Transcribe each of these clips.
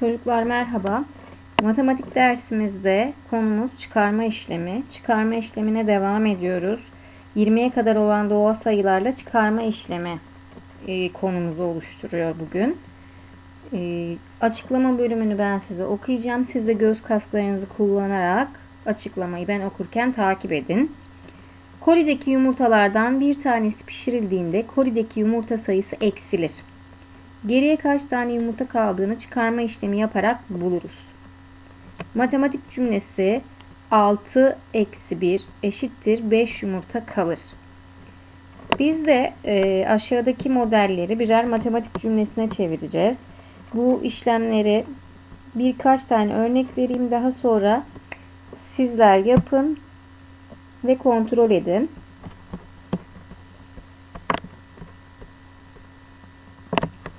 Çocuklar merhaba. Matematik dersimizde konumuz çıkarma işlemi. Çıkarma işlemine devam ediyoruz. 20'ye kadar olan doğal sayılarla çıkarma işlemi e, konumuzu oluşturuyor bugün. E, açıklama bölümünü ben size okuyacağım. Siz de göz kaslarınızı kullanarak açıklamayı ben okurken takip edin. Kolideki yumurtalardan bir tanesi pişirildiğinde kolideki yumurta sayısı eksilir. Geriye kaç tane yumurta kaldığını çıkarma işlemi yaparak buluruz. Matematik cümlesi 6 eksi 1 eşittir 5 yumurta kalır. Biz de e, aşağıdaki modelleri birer matematik cümlesine çevireceğiz. Bu işlemleri birkaç tane örnek vereyim. Daha sonra sizler yapın ve kontrol edin.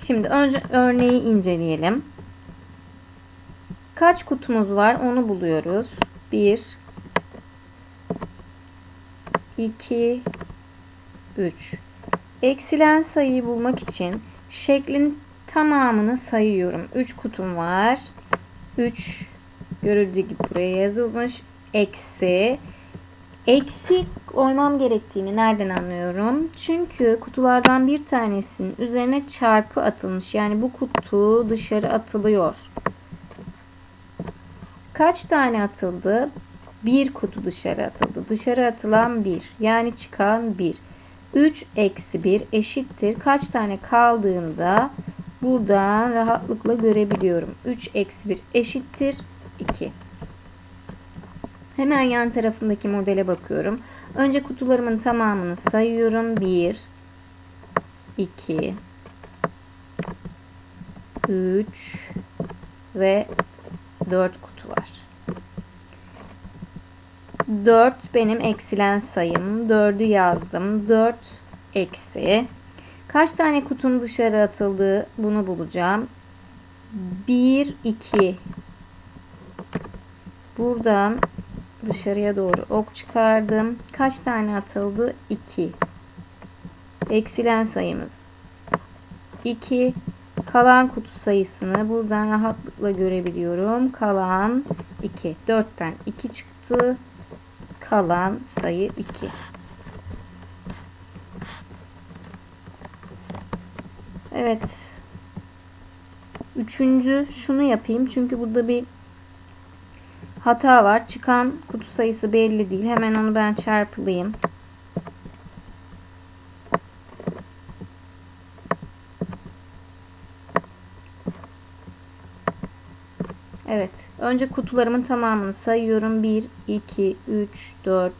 Şimdi önce örneği inceleyelim. Kaç kutumuz var onu buluyoruz. 1 2 3 Eksilen sayıyı bulmak için şeklin tamamını sayıyorum. 3 kutum var. 3 görüldüğü gibi buraya yazılmış. Eksi Eksi koymam gerektiğini nereden anlıyorum? Çünkü kutulardan bir tanesinin üzerine çarpı atılmış. Yani bu kutu dışarı atılıyor. Kaç tane atıldı? Bir kutu dışarı atıldı. Dışarı atılan bir. Yani çıkan bir. 3 eksi 1 eşittir. Kaç tane kaldığında buradan rahatlıkla görebiliyorum. 3 eksi 1 eşittir 2. Hemen yan tarafındaki modele bakıyorum. Önce kutularımın tamamını sayıyorum. 1 2 3 ve 4 kutu var. 4 benim eksilen sayım. 4'ü yazdım. 4 eksi. Kaç tane kutum dışarı atıldı bunu bulacağım. 1 2 Buradan dışarıya doğru ok çıkardım. Kaç tane atıldı? 2. Eksilen sayımız 2. Kalan kutu sayısını buradan rahatlıkla görebiliyorum. Kalan 2. 4'ten 2 çıktı. Kalan sayı 2. Evet. Üçüncü şunu yapayım. Çünkü burada bir hata var. Çıkan kutu sayısı belli değil. Hemen onu ben çarpılayım. Evet. Önce kutularımın tamamını sayıyorum. 1, 2, 3, 4,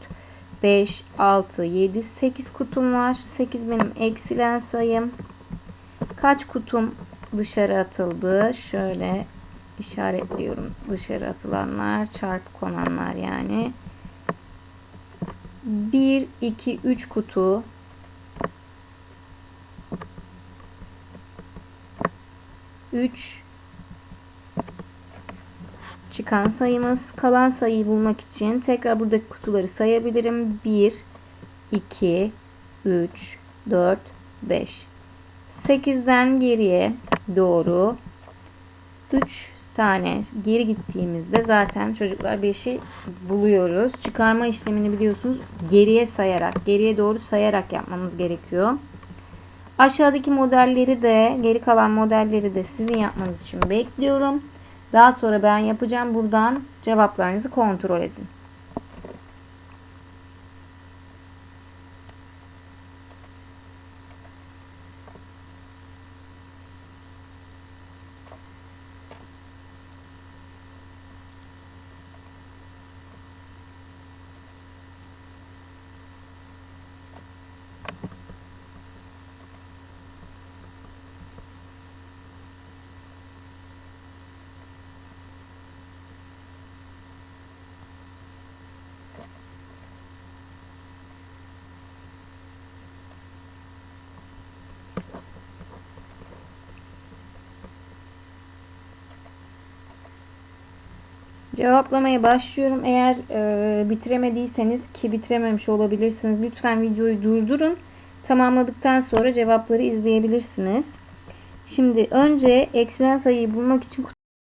5, 6, 7, 8 kutum var. 8 benim eksilen sayım. Kaç kutum dışarı atıldı? Şöyle işaretliyorum. Dışarı atılanlar, çarpı konanlar yani. 1, 2, 3 kutu. Üç çıkan sayımız. Kalan sayıyı bulmak için tekrar buradaki kutuları sayabilirim. 1, 2, 3, 4, 5. 8'den geriye doğru 3 tane geri gittiğimizde zaten çocuklar 5'i buluyoruz. Çıkarma işlemini biliyorsunuz geriye sayarak, geriye doğru sayarak yapmamız gerekiyor. Aşağıdaki modelleri de, geri kalan modelleri de sizin yapmanız için bekliyorum. Daha sonra ben yapacağım. Buradan cevaplarınızı kontrol edin. Cevaplamaya başlıyorum. Eğer e, bitiremediyseniz ki bitirememiş olabilirsiniz. Lütfen videoyu durdurun. Tamamladıktan sonra cevapları izleyebilirsiniz. Şimdi önce eksilen sayıyı bulmak için